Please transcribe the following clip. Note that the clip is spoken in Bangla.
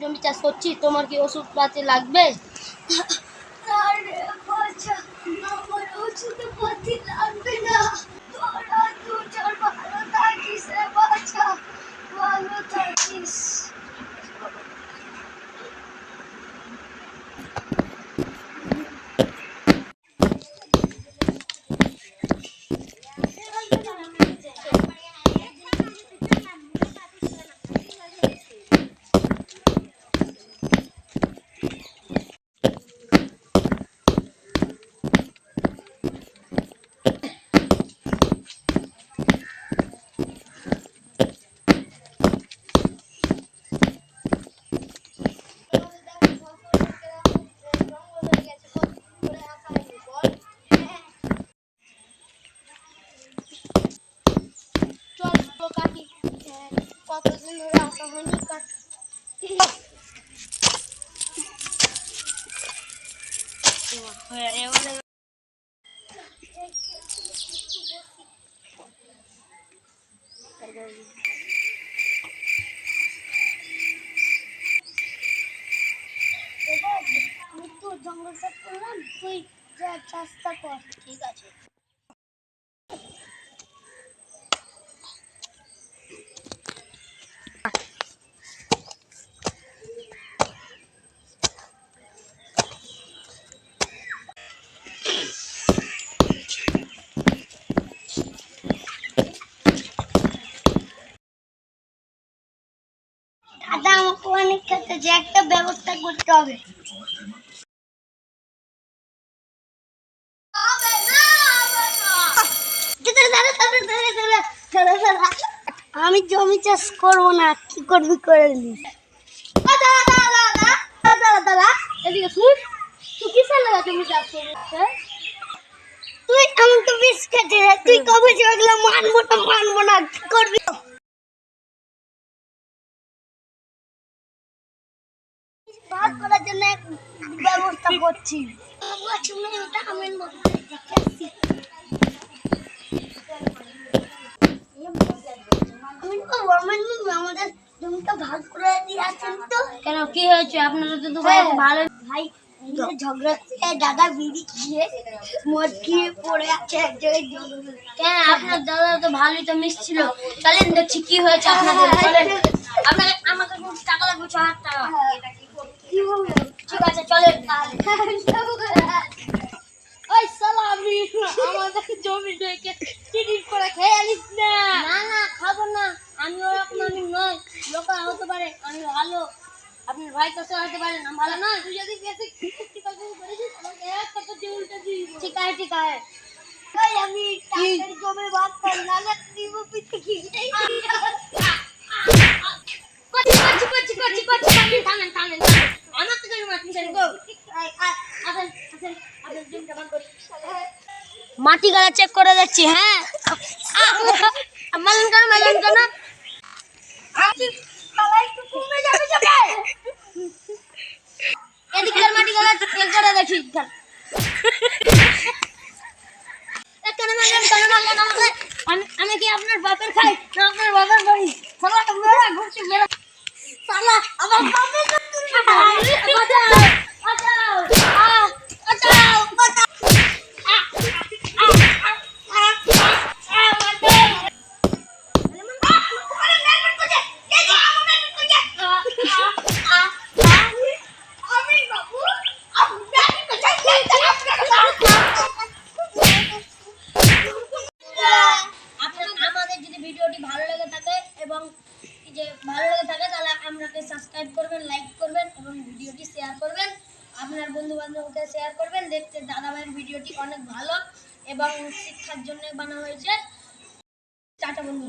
জমি চাষ করছি তোমার কি ওষুধ পাতি লাগবে ওষুধ লাগবে না কতদিন ধরে আসা হয়নি কাকি এবারে আমি তো জঙ্গল সাফ করলাম তুই যা চাষটা কর ঠিক আছে দাদা আমাকে অনেক খেতে যে একটা ব্যবস্থা করতে হবে আমি জমি চাষ করব না কি করবি করে নিস তুই কিসের তো হ্যাঁ? বিষ খেতে তুই কবে মানবো না মানবো না কি করবি ভাগ করার জন্য ব্যবস্থা করছি। হয় আমাদের জমিটা ভাগ করে দিয়ে আসেন তো কেন কি হয়েছে? আপনারা তো তো হ্যাঁ। ভালো ভাই ঝগড়া দাদা বিড়ি খেয়ে মদ খেয়ে পড়ে আছে এক জায়গায় কেন আপনার দাদা তো ভালোই তো মিশছিল চলেন দেখছি কি হয়েছে আপনাদের। আপনাকে আমাকে টাকা লাগবে ছ হাজার টাকা। কি বলব? ঠিক আছে চলেন ওই শালা আমি আমাদের জমি ডেকে টিটিট করে খেয়ে আনিস না না না খাব না আমি ওরকম আমি নয় লোকা হতে পারে আমি ভালো আপনার ভাই কাছে হতে পারে না ভালো নয় তুই যদি বেশি খিস্তি কথা বলেছিস আমাকে এক টাকা দিয়ে উল্টে দিই ঠিক আছে ঠিক আছে ভাই আমি টাকার জমি ভাগ পাই না না পিতে কি করছি করছি করছি করছি করছি থামেন থামেন থামেন থামেন। আমার তো জমি মাটি চাই গো। আসেন আসেন আসেন জমিটা ভাগ করি মাটি গালা চেক করে দেখছি হ্যাঁ। মালন কেন মালন কেন? একটু কমে যাবে যাবে এদিককার মাটি গালা চেক করে দেখি কেন মারলেন কেন মারলেন আমাকে আমি আমি কি আপনার বাপের খাই? না, আপনার বাবার বাড়ি। সালা মেরা ঘুরছি মেরা সালা, আমার বাপের বাঁচাও বাঁচাও আহ, বাঁচাও বাঁচাও আহ, আহ, আহ, আহ, আহ, বাঁচাও। আপনার আমাদের যদি ভিডিওটি ভালো লেগে থাকে এবং এই যে ভালো লেগে থাকে তাহলে আপনাকে সাবস্ক্রাইব করবেন লাইক করবেন এবং ভিডিওটি শেয়ার করবেন, আপনার বন্ধু বান্ধবকে শেয়ার করবেন, দেখতে দাদা ভাইয়ের ভিডিওটি অনেক ভালো এবং শিক্ষার জন্য বানানো হয়েছে। টাটা বন্ধু